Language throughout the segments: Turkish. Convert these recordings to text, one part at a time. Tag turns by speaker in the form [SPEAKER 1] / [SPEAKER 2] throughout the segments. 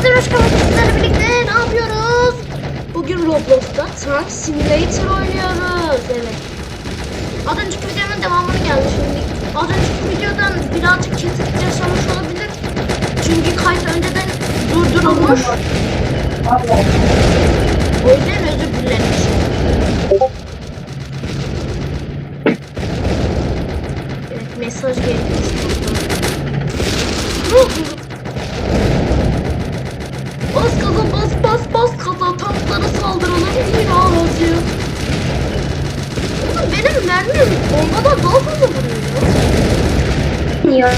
[SPEAKER 1] Hepinize hoş geldiniz. Sizlerle birlikte ne yapıyoruz? Bugün Roblox'ta Tank Simulator oynuyoruz. Evet. Az önceki videonun devamını geldi şimdi. Az önceki videodan birazcık kesit yaşanmış olabilir. Çünkü kayıt önceden durdurulmuş. O yüzden özür dilerim. Evet mesaj geldi. Bas ya.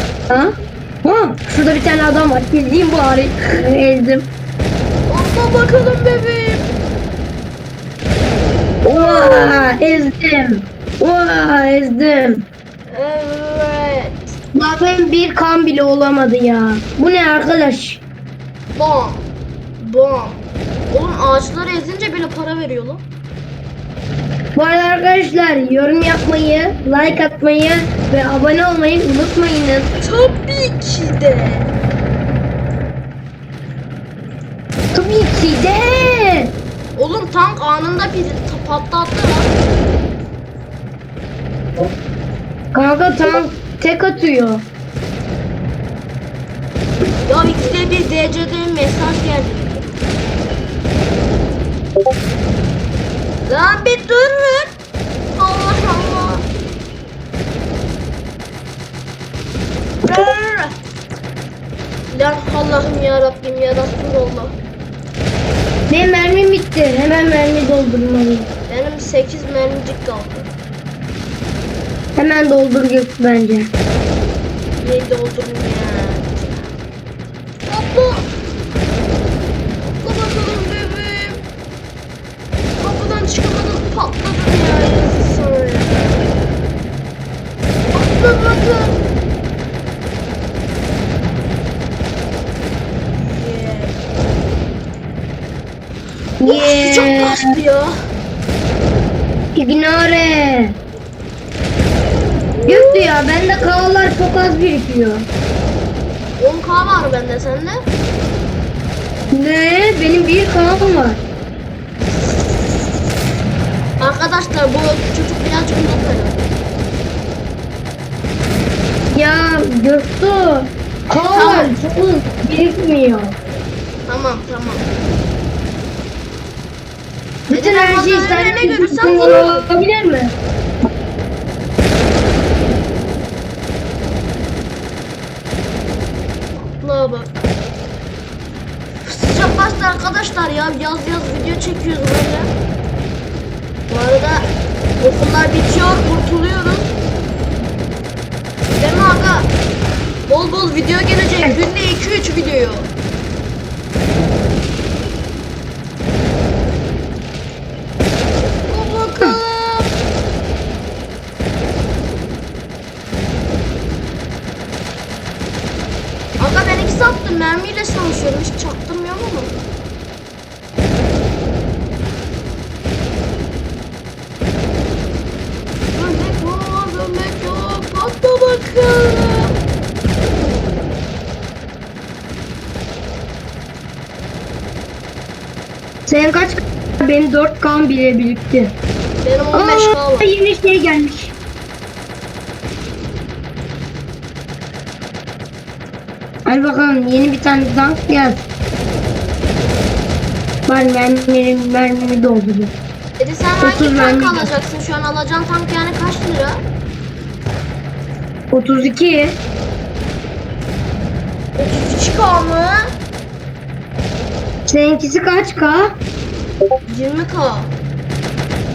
[SPEAKER 2] Ha, şurada bir tane adam var. Ezeyim bari. Ezdim.
[SPEAKER 1] Atla bakalım bebeğim.
[SPEAKER 2] Oha, ezdim. Oha, ezdim.
[SPEAKER 1] Evet.
[SPEAKER 2] Bakın bir kan bile olamadı ya. Bu ne arkadaş?
[SPEAKER 1] Bom. Bom. Oğlum ağaçları ezince bile para veriyor lan.
[SPEAKER 2] Bu arada arkadaşlar yorum yapmayı, like atmayı ve abone olmayı unutmayınız.
[SPEAKER 1] Tabii ki de.
[SPEAKER 2] Tabii ki de.
[SPEAKER 1] Oğlum tank anında bizi patlattı lan.
[SPEAKER 2] Kanka tam tek atıyor.
[SPEAKER 1] Ya ikide bir DC'den mesaj geldi. Lan bir durun. Allah Allah. Dur. Lan Allah'ım ya Rabbim ya Resulallah.
[SPEAKER 2] Benim mermim bitti. Hemen mermi doldurmalıyım.
[SPEAKER 1] Benim 8 mermicik kaldı.
[SPEAKER 2] Hemen doldur Göksu bence.
[SPEAKER 1] Neyi doldurun ya. Yeah. Çok bastı ya.
[SPEAKER 2] Ignore. Göksu ya bende kağılar çok az birikiyor.
[SPEAKER 1] 10k var bende sende.
[SPEAKER 2] Ne? Benim bir kağım var.
[SPEAKER 1] Arkadaşlar bu çocuk birazcık unutmadı.
[SPEAKER 2] Ya Göksu. Kağılar çok birikmiyor.
[SPEAKER 1] Tamam tamam.
[SPEAKER 2] Bütün her şeyi sen
[SPEAKER 1] görürsem
[SPEAKER 2] bütün
[SPEAKER 1] vururum.
[SPEAKER 2] olabilir mi?
[SPEAKER 1] Bak. Sıcak bastı arkadaşlar ya. Yaz yaz video çekiyoruz böyle. Bu arada okullar bitiyor. Kurtuluyoruz. Değil mi aga? Bol bol video gelecek. Günde 2-3 video. Al bakalım. Aga ben iki sattım mermiyle hiç çaktırmıyorum ama. Dönmek var dönmek yok patla bakalım.
[SPEAKER 2] Senin kaç benim 4 kan bile birikti.
[SPEAKER 1] Benim 15 k
[SPEAKER 2] Aa,
[SPEAKER 1] var.
[SPEAKER 2] yeni şey gelmiş. Hadi bakalım yeni bir tane tank gel. Ben mermimi, mermimi doldurdum.
[SPEAKER 1] Dedi sen hangi tank
[SPEAKER 2] mermi.
[SPEAKER 1] alacaksın şu an alacağın tank yani kaç lira?
[SPEAKER 2] 32.
[SPEAKER 1] 32 k mı?
[SPEAKER 2] Seninkisi kaç k?
[SPEAKER 1] 20 k.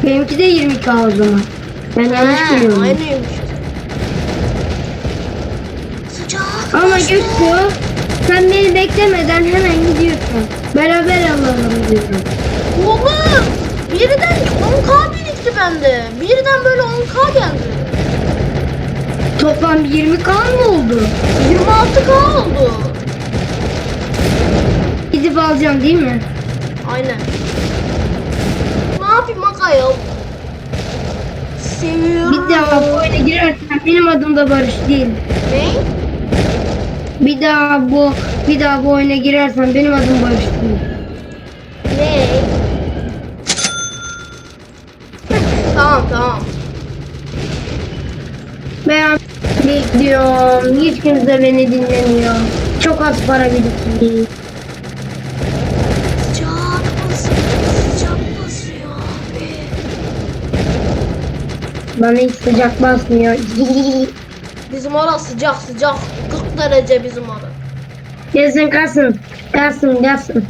[SPEAKER 2] Benimki de 20 k o zaman. Ben yanlış
[SPEAKER 1] He,
[SPEAKER 2] biliyorum.
[SPEAKER 1] Aynıymış. Sıcak.
[SPEAKER 2] Ama. Göksu sen beni beklemeden hemen gidiyorsun. Beraber alalım diyorum.
[SPEAKER 1] Oğlum birden 10k birikti bende. Birden böyle 10k geldi.
[SPEAKER 2] Toplam 20k mı oldu?
[SPEAKER 1] 26k oldu.
[SPEAKER 2] Gidip alacağım değil mi?
[SPEAKER 1] Aynen. Ne yapayım ya? Seviyorum.
[SPEAKER 2] Bir daha bu oyuna girersen benim adım da Barış değil.
[SPEAKER 1] Ne?
[SPEAKER 2] Bir daha bu bir daha bu oyuna girersen benim adım Barış değil.
[SPEAKER 1] Ne? tamam tamam.
[SPEAKER 2] Ben bekliyorum. Hiç kimse beni dinlemiyor. Çok az para birikti.
[SPEAKER 1] Sıcak basıyor. Sıcak basıyor abi.
[SPEAKER 2] Bana hiç sıcak basmıyor.
[SPEAKER 1] Bizim orası sıcak sıcak. 40 derece bizim orası.
[SPEAKER 2] Gelsin kalsın. Kalsın kalsın.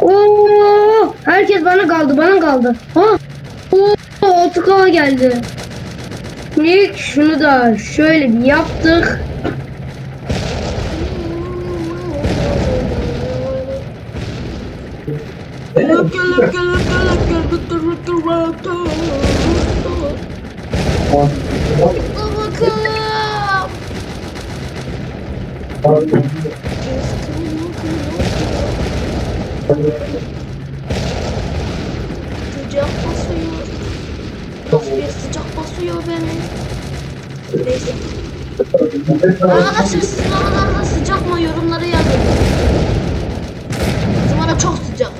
[SPEAKER 2] Oo, herkes bana kaldı bana kaldı. Ha. Oo, 6K geldi. İlk şunu da şöyle bir yaptık.
[SPEAKER 1] Sıcak basıyor. Nasıl bir sıcak basıyor beni. Neyse. Arkadaşlar sizin oralarda sıcak mı yorumlara yazın. Bizim orada çok sıcak.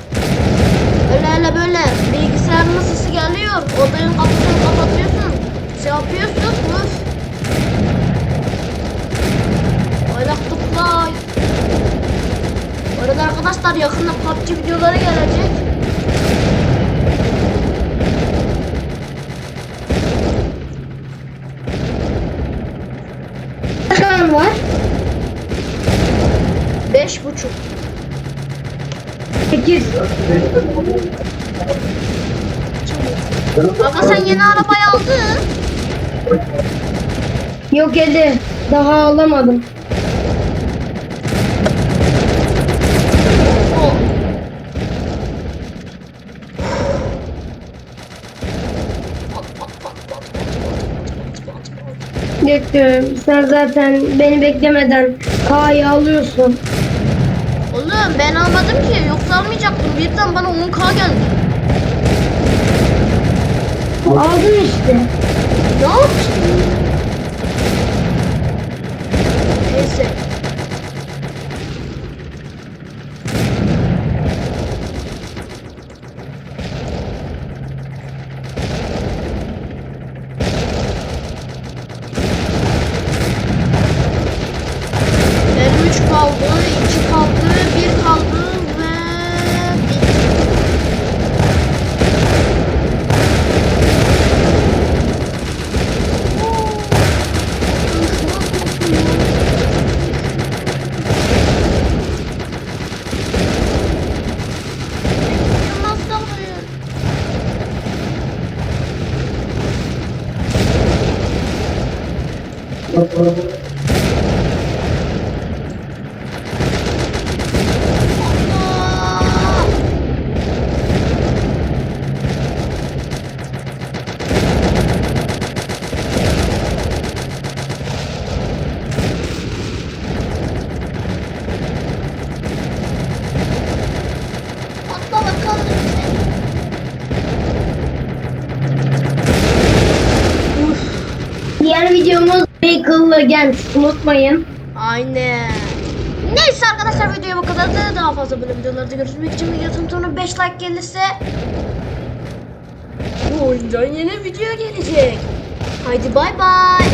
[SPEAKER 1] Öyle öyle böyle bilgisayarın sesi geliyor. Odanın kapısını kapatıyorsun. Şey yapıyorsun. Öf. Aylaklıklar. Bu arada arkadaşlar yakında PUBG videoları gelecek.
[SPEAKER 2] Kaç kan var?
[SPEAKER 1] Beş buçuk.
[SPEAKER 2] 8.
[SPEAKER 1] Aga sen yeni arabayı aldın.
[SPEAKER 2] Yok Ede. Daha alamadım. Bekliyorum. Sen zaten beni beklemeden K'yı alıyorsun.
[SPEAKER 1] Oğlum ben almadım ki. Yoksa almayacaktım. Birden bana 10k geldi.
[SPEAKER 2] Aldın işte.
[SPEAKER 1] Ne yapayım? Neyse. Benim 3 kaldı, 2 kaldı, 1 kaldı ve bitti. Atla
[SPEAKER 2] Vehicle Legends. Unutmayın.
[SPEAKER 1] Aynen. Neyse arkadaşlar videoya bu kadardı. Daha fazla böyle videolarda görüşmek için videonun sonra 5 like gelirse bu oyundan yeni video gelecek. Haydi bay bay.